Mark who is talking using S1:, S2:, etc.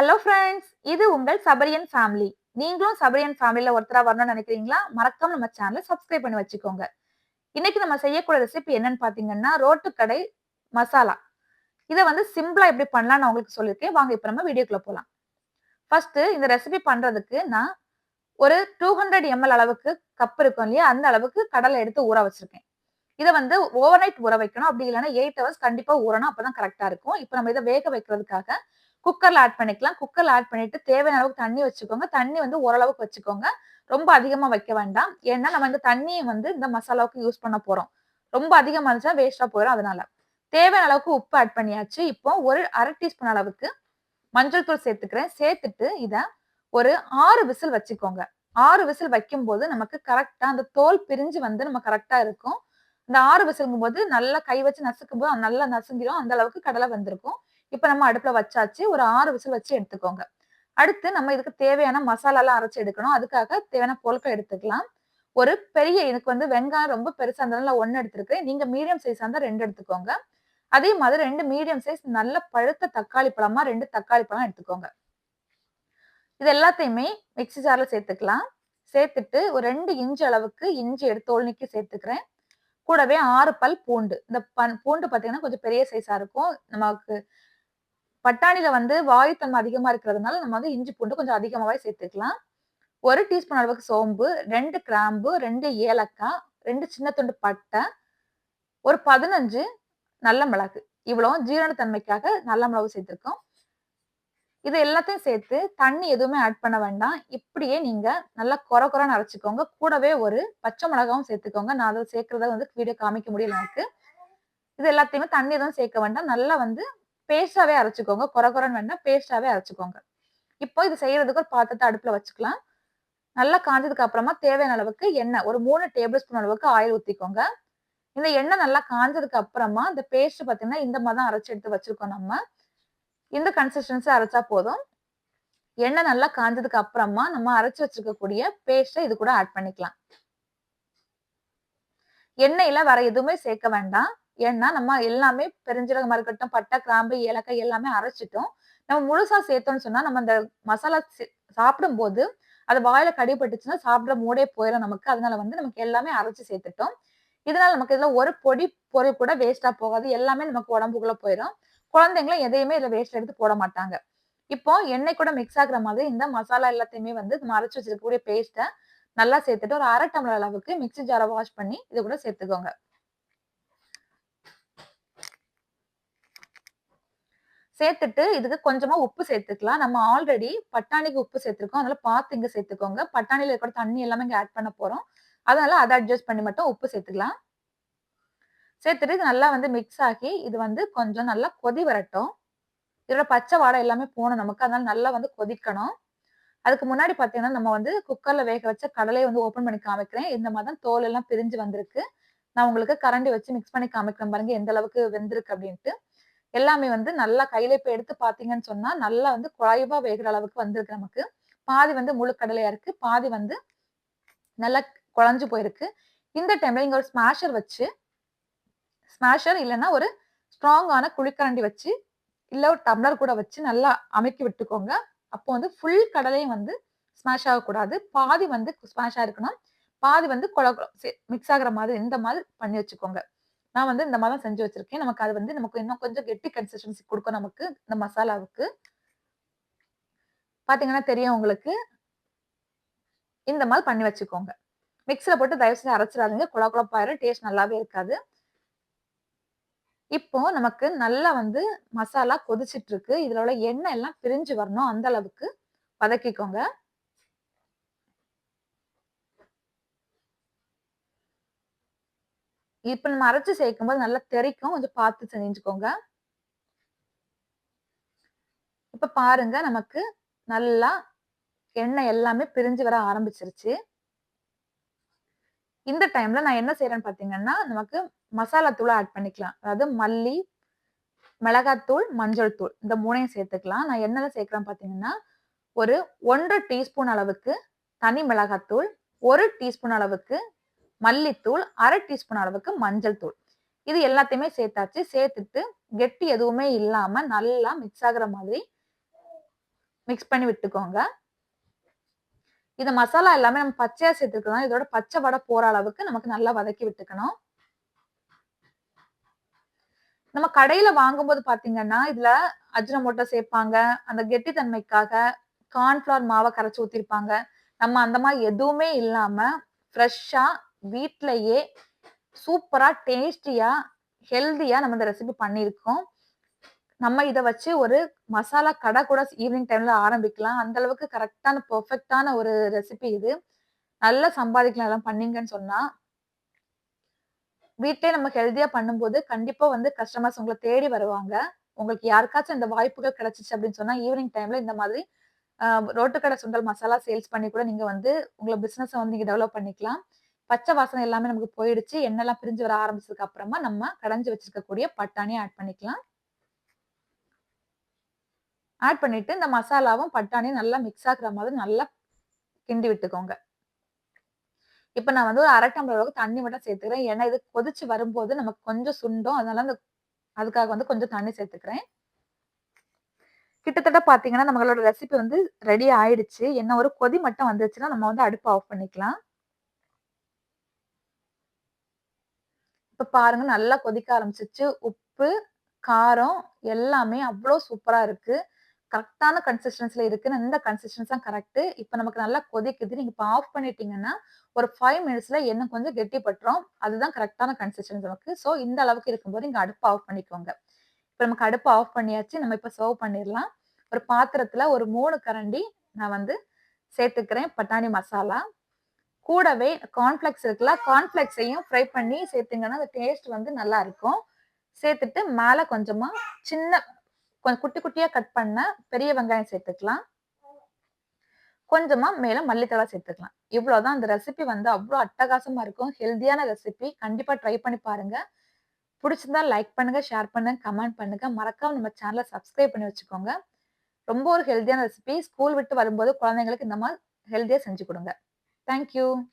S1: Hello friends இது உங்கள் சபரியன் family நீங்களும் சபரியன் ஃபேமிலியில ஒருத்தரா வரணும்னு நினைக்கிறீங்களா? மறக்காம நம்ம சேனலை சப்ஸ்கிரைப் பண்ணி வச்சுக்கோங்க. இன்னைக்கு நம்ம செய்யக்கூடிய ரெசிபி என்னன்னு பாத்தீங்கன்னா கடை மசாலா. இதை வந்து சிம்பிளா எப்படி பண்ணலாம் நான் உங்களுக்கு சொல்லியிருக்கேன். வாங்க இப்ப நம்ம வீடியோக்குள்ள போலாம். ஃபர்ஸ்ட் இந்த ரெசிபி பண்றதுக்கு நான் ஒரு டூ ஹண்ட்ரட் எம்எல் அளவுக்கு கப் இருக்கும் இல்லையா? அந்த அளவுக்கு கடலை எடுத்து ஊற வச்சிருக்கேன். இதை வந்து ஓவர் நைட் ஊற வைக்கணும். அப்படி இல்லைன்னா எயிட் ஹவர்ஸ் கண்டிப்பா ஊறணும். அப்பதான் கரெக்டா இருக்கும். இப்போ நம்ம இதை வேக வைக்கிறதுக்காக குக்கர்ல ஆட் பண்ணிக்கலாம். குக்கர்ல ஆட் பண்ணிட்டு தேவையான அளவுக்கு தண்ணி வச்சுக்கோங்க. தண்ணி வந்து ஓரளவுக்கு வச்சுக்கோங்க. ரொம்ப அதிகமா வைக்க வேண்டாம். ஏன்னா நம்ம இந்த தண்ணியை வந்து இந்த மசாலாவுக்கு யூஸ் பண்ண போறோம். ரொம்ப அதிகமா இருந்துச்சுன்னா வேஸ்டா போயிடும் அதனால. தேவையான அளவுக்கு உப்பு ஆட் பண்ணியாச்சு. இப்போ ஒரு அரை டீஸ்பூன் அளவுக்கு மஞ்சள் தூள் சேர்த்துக்கிறேன். சேர்த்துட்டு இதை ஒரு ஆறு விசில் வச்சுக்கோங்க. ஆறு விசில் வைக்கும் போது நமக்கு கரெக்டா அந்த தோல் பிரிஞ்சு வந்து நம்ம கரெக்டா இருக்கும். இந்த ஆறு விசிலுங்கும் போது நல்லா கை வச்சு நசுக்கும் போது நல்லா நசுங்கிடும் அந்த அளவுக்கு கடலை வந்திருக்கும். இப்ப நம்ம அடுப்புல வச்சாச்சு ஒரு ஆறு விசில் வச்சு எடுத்துக்கோங்க. அடுத்து நம்ம இதுக்கு தேவையான மசாலாலாம் அரைச்சி அரைச்சு எடுக்கணும். அதுக்காக தேவையான பொருட்கள் எடுத்துக்கலாம். ஒரு பெரிய எனக்கு வந்து வெங்காயம் ரொம்ப பெருசா இருந்தாலும் ஒன்னு எடுத்திருக்கேன் நீங்க மீடியம் சைஸா இருந்தா ரெண்டு எடுத்துக்கோங்க. அதே மாதிரி ரெண்டு மீடியம் சைஸ் நல்ல பழுத்த தக்காளி பழமா ரெண்டு தக்காளி பழம் எடுத்துக்கோங்க. இது எல்லாத்தையுமே மிக்சி ஜார்ல சேர்த்துக்கலாம். சேர்த்துட்டு ஒரு ரெண்டு இஞ்சி அளவுக்கு இஞ்சி எடுத்து தோல் சேர்த்துக்கிறேன். கூடவே ஆறு பல் பூண்டு. இந்த பன் பூண்டு பார்த்தீங்கன்னா கொஞ்சம் பெரிய சைஸா இருக்கும். நமக்கு பட்டாணியில வந்து வாயுத்தன்மை அதிகமா இருக்கிறதுனால நம்ம வந்து இஞ்சி பூண்டு கொஞ்சம் அதிகமாகவே சேர்த்துக்கலாம். ஒரு டீஸ்பூன் அளவுக்கு சோம்பு ரெண்டு கிராம்பு ரெண்டு ஏலக்காய் ரெண்டு சின்ன துண்டு பட்டை ஒரு பதினஞ்சு நல்ல மிளகு. இவ்வளோ ஜீரணத்தன்மைக்காக நல்ல மிளகு சேர்த்துருக்கோம். இது எல்லாத்தையும் சேர்த்து தண்ணி எதுவுமே ஆட் பண்ண வேண்டாம். இப்படியே நீங்க நல்லா குறை குறைன்னு அரைச்சிக்கோங்க. கூடவே ஒரு பச்சை மிளகாவும் சேர்த்துக்கோங்க. நான் அதை சேர்க்கறத வந்து வீடியோ காமிக்க முடியல எனக்கு. இது எல்லாத்தையுமே தண்ணி எதுவும் சேர்க்க வேண்டாம். நல்லா வந்து பேஸ்டாவே அரைச்சிக்கோங்க. குறை குறைன்னு வேண்டாம் பேஸ்டாவே அரைச்சிக்கோங்க. இப்போ இது செய்யறதுக்கு ஒரு பாத்திரத்தை அடுப்புல வச்சுக்கலாம். நல்லா காஞ்சதுக்கு அப்புறமா தேவையான அளவுக்கு எண்ணெய் ஒரு மூணு டேபிள் ஸ்பூன் அளவுக்கு ஆயில் ஊத்திக்கோங்க. இந்த எண்ணெய் நல்லா காஞ்சதுக்கு அப்புறமா இந்த பேஸ்ட் பாத்தீங்கன்னா இந்த மாதிரி தான் அரைச்சி எடுத்து வச்சிருக்கோம் நம்ம. இந்த கன்சிஸ்டன்சி அரைச்சா போதும். எண்ணெய் நல்லா காஞ்சதுக்கு அப்புறமா நம்ம அரைச்சு வச்சிருக்கக்கூடிய பேஸ்ட்டை இது கூட ஆட் பண்ணிக்கலாம். எண்ணெயில வேற எதுவுமே சேர்க்க வேண்டாம். ஏன்னா நம்ம எல்லாமே பெருஞ்சீரகமா இருக்கட்டும் பட்டை கிராம்பு ஏலக்காய் எல்லாமே அரைச்சிட்டோம். நம்ம முழுசா சேர்த்தோம்னு சொன்னா நம்ம அந்த மசாலா சாப்பிடும் போது அது வாயில கடிபட்டுச்சுன்னா சாப்பிட மூடே போயிடும் நமக்கு. அதனால வந்து நமக்கு எல்லாமே அரைச்சு சேர்த்துட்டோம். இதனால நமக்கு இதுல ஒரு பொடி பொறி கூட வேஸ்டா போகாது. எல்லாமே நமக்கு உடம்புக்குள்ள போயிடும் குழந்தைங்களும் எதையுமே இதுல வேஸ்ட் எடுத்து போட மாட்டாங்க. இப்போ எண்ணெய் கூட மிக்ஸ் ஆகுற மாதிரி இந்த மசாலா எல்லாத்தையுமே வந்து நம்ம அரைச்சு வச்சிருக்கக்கூடிய பேஸ்ட்டை நல்லா சேர்த்துட்டு ஒரு அரை டம்ளர் அளவுக்கு மிக்சி ஜாரை வாஷ் பண்ணி இது கூட சேர்த்துக்கோங்க. சேர்த்துட்டு இதுக்கு கொஞ்சமா உப்பு சேர்த்துக்கலாம். நம்ம ஆல்ரெடி பட்டாணிக்கு உப்பு சேர்த்துருக்கோம். அதனால பார்த்து இங்க சேர்த்துக்கோங்க. பட்டாணியில இருக்கிற தண்ணி எல்லாமே இங்க ஆட் பண்ண போறோம். அதனால அதை அட்ஜஸ்ட் பண்ணி மட்டும் உப்பு சேர்த்துக்கலாம். சேர்த்துட்டு இது நல்லா வந்து மிக்ஸ் ஆகி இது வந்து கொஞ்சம் நல்லா கொதி வரட்டும். இதோட பச்சை வாடை எல்லாமே போகணும் நமக்கு. அதனால நல்லா வந்து கொதிக்கணும். அதுக்கு முன்னாடி பார்த்தீங்கன்னா நம்ம வந்து குக்கர்ல வேக வச்ச கடலையை வந்து ஓப்பன் பண்ணி காமிக்கிறேன். இந்த மாதிரி தான் தோல் எல்லாம் பிரிஞ்சு வந்திருக்கு. நான் உங்களுக்கு கரண்டி வச்சு மிக்ஸ் பண்ணி காமிக்கிறேன் பாருங்க. எந்த அளவுக்கு வெந்திருக்கு அப்படின்ட்டு. எல்லாமே வந்து நல்லா கையில இப்ப எடுத்து பாத்தீங்கன்னு சொன்னா நல்லா வந்து குழாய்வா வேகிற அளவுக்கு வந்திருக்கு நமக்கு. பாதி வந்து முழு கடலையா இருக்கு. பாதி வந்து நல்லா குழஞ்சு போயிருக்கு. இந்த டைம்ல நீங்க ஒரு ஸ்மாஷர் வச்சு ஸ்மாஷர் இல்லைன்னா ஒரு ஸ்ட்ராங்கான குழிக்கரண்டி வச்சு இல்ல ஒரு டம்ளர் கூட வச்சு நல்லா அமைக்கி விட்டுக்கோங்க. அப்போ வந்து ஃபுல் கடலையும் வந்து ஸ்மாஷ் ஆகக்கூடாது. பாதி வந்து ஸ்மாஷ் ஆயிருக்கணும் பாதி வந்து குழ மிக்ஸ் ஆகுற மாதிரி இந்த மாதிரி பண்ணி வச்சுக்கோங்க. நான் வந்து இந்த மாதிரி தான் செஞ்சு வச்சிருக்கேன். நமக்கு அது வந்து நமக்கு இன்னும் கொஞ்சம் கெட்டி கன்சிஸ்டன்சி கொடுக்கும் நமக்கு இந்த மசாலாவுக்கு. பாத்தீங்கன்னா தெரியும் உங்களுக்கு. இந்த மாதிரி பண்ணி வச்சுக்கோங்க. மிக்சில போட்டு தயவு செஞ்சு அரைச்சிடாதீங்க. குழா குழப்பாயிரும் டேஸ்ட் நல்லாவே இருக்காது. இப்போ நமக்கு நல்லா வந்து மசாலா கொதிச்சிட்டு இருக்கு. இதுல உள்ள எண்ணெய் எல்லாம் பிரிஞ்சு வரணும். அந்த அளவுக்கு வதக்கிக்கோங்க. இப்போ நம்ம அரைச்சு சேர்க்கும் போது நல்லா தெறிக்கும் கொஞ்சம் பார்த்து செஞ்சுக்கோங்க. இப்ப பாருங்க நமக்கு நல்லா எண்ணெய் எல்லாமே பிரிஞ்சு வர ஆரம்பிச்சிருச்சு. இந்த டைம்ல நான் என்ன செய்யறேன்னு பாத்தீங்கன்னா நமக்கு மசாலா தூளை ஆட் பண்ணிக்கலாம். அதாவது மல்லி மிளகாத்தூள் மஞ்சள் தூள். இந்த மூணையும் சேர்த்துக்கலாம். நான் என்னெல்லாம் சேர்க்கிறேன் பாத்தீங்கன்னா ஒரு ஒன்றரை டீஸ்பூன் அளவுக்கு தனி மிளகாத்தூள் ஒரு டீஸ்பூன் அளவுக்கு மல்லித்தூள் அரை டீஸ்பூன் அளவுக்கு மஞ்சள் தூள். இது எல்லாத்தையுமே சேர்த்தாச்சு. சேர்த்துட்டு கெட்டி எதுவுமே இல்லாம நல்லா மிக்ஸ் ஆகுற மாதிரி மிக்ஸ் பண்ணி விட்டுக்கோங்க. இந்த மசாலா எல்லாமே நம்ம பச்சையா சேர்த்துக்கலாம் இதோட பச்சை வடை போற அளவுக்கு நமக்கு நல்லா வதக்கி விட்டுக்கணும். நம்ம கடையில வாங்கும்போது பாத்தீங்கன்னா இதுல அஜினமோட்டோ சேர்ப்பாங்க. அந்த கெட்டித்தன்மைக்காக கார்ன்ஃபிளவர் மாவை கரைச்சி ஊத்திருப்பாங்க. நம்ம அந்த மாதிரி எதுவுமே இல்லாம ஃப்ரெஷ்ஷா வீட்லயே சூப்பரா டேஸ்டியா ஹெல்தியா நம்ம இந்த ரெசிபி பண்ணியிருக்கோம். நம்ம இதை வச்சு ஒரு மசாலா கடை கூட ஈவினிங் டைம்ல ஆரம்பிக்கலாம். அந்த அளவுக்கு கரெக்டான பெர்ஃபெக்டான ஒரு ரெசிபி இது. நல்லா சம்பாதிக்கலாம் எல்லாம் பண்ணீங்கன்னு சொன்னா. வீட்டிலே நம்ம ஹெல்த்தியா பண்ணும்போது கண்டிப்பா வந்து கஸ்டமர்ஸ் உங்களை தேடி வருவாங்க. உங்களுக்கு யாருக்காச்சும் இந்த வாய்ப்புகள் கிடைச்சிச்சு அப்படின்னு சொன்னா ஈவினிங் டைம்ல இந்த மாதிரி ரோட்டுக்கடை சுண்டல் மசாலா சேல்ஸ் பண்ணி கூட நீங்க வந்து உங்களை பிசினஸ் வந்து நீங்க டெவலப் பண்ணிக்கலாம். பச்சை வாசனை எல்லாமே நமக்கு போயிடுச்சு. எண்ணெய்லாம் பிரிஞ்சு வர ஆரம்பிச்சதுக்கு அப்புறமா நம்ம கடைஞ்சி வச்சிருக்கக்கூடிய பட்டாணி ஆட் பண்ணிக்கலாம். ஆட் பண்ணிட்டு இந்த மசாலாவும் பட்டாணியும் நல்லா மிக்ஸ் ஆகுற மாதிரி நல்லா கிண்டி விட்டுக்கோங்க. இப்ப நான் வந்து ஒரு அரை டம்ளர் அளவுக்கு தண்ணி மட்டும் சேர்த்துக்கிறேன். ஏன்னா இது கொதிச்சு வரும்போது நமக்கு கொஞ்சம் சுண்டும். அதனால அந்த அதுக்காக வந்து கொஞ்சம் தண்ணி சேர்த்துக்கிறேன். கிட்டத்தட்ட பாத்தீங்கன்னா நம்மளோட ரெசிபி வந்து ரெடி ஆயிடுச்சு. என்ன ஒரு கொதி மட்டும் வந்துச்சுன்னா நம்ம வந்து அடுப்பு ஆஃப் பண்ணிக்கலாம். இப்ப பாருங்க நல்லா கொதிக்க ஆரம்பிச்சிச்சு உப்பு காரம் எல்லாமே அவ்வளோ சூப்பரா இருக்கு. கரெக்டான கன்சிஸ்டன்சில இருக்கு இந்த கன்சிஸ்டன்ஸ் தான் கரெக்ட் இப்போ நமக்கு நல்லா கொதிக்குது. நீங்க இப்போ ஆஃப் பண்ணிட்டீங்கன்னா ஒரு ஃபைவ் மினிட்ஸ்ல என்ன கொஞ்சம் கெட்டி பட்டுரும் அதுதான் கரெக்டான கன்சிஸ்டன்ஸ் நமக்கு. ஸோ இந்த அளவுக்கு இருக்கும்போது இங்க அடுப்பு ஆஃப் பண்ணிக்கோங்க. இப்போ நமக்கு அடுப்பு ஆஃப் பண்ணியாச்சு. நம்ம இப்போ சர்வ் பண்ணிடலாம். ஒரு பாத்திரத்துல ஒரு மூணு கரண்டி நான் வந்து சேர்த்துக்கிறேன். பட்டாணி மசாலா. கூடவே கார்ன்ஃபிளெக்ஸ் இருக்குல்ல கார்ன்ஃபிளெக்ஸையும் ஃப்ரை பண்ணி சேர்த்தீங்கன்னா அந்த டேஸ்ட் வந்து நல்லா இருக்கும். சேர்த்துட்டு மேலே கொஞ்சமாக சின்ன கொஞ்சம் குட்டி குட்டியாக கட் பண்ண பெரிய வெங்காயம் சேர்த்துக்கலாம். கொஞ்சமாக மேலே மல்லித்தழை சேர்த்துக்கலாம். இவ்வளோதான் அந்த ரெசிபி வந்து அவ்வளோ அட்டகாசமாக இருக்கும். ஹெல்தியான ரெசிபி கண்டிப்பாக ட்ரை பண்ணி பாருங்க. பிடிச்சிருந்தா லைக் பண்ணுங்கள் ஷேர் பண்ணுங்கள் கமெண்ட் பண்ணுங்கள் மறக்காமல் நம்ம சேனலை சப்ஸ்கிரைப் பண்ணி வச்சுக்கோங்க. ரொம்ப ஒரு ஹெல்தியான ரெசிபி ஸ்கூல் விட்டு வரும்போது குழந்தைங்களுக்கு இந்த மாதிரி ஹெல்த்தியாக செஞ்சு கொடுங்க. Thank you.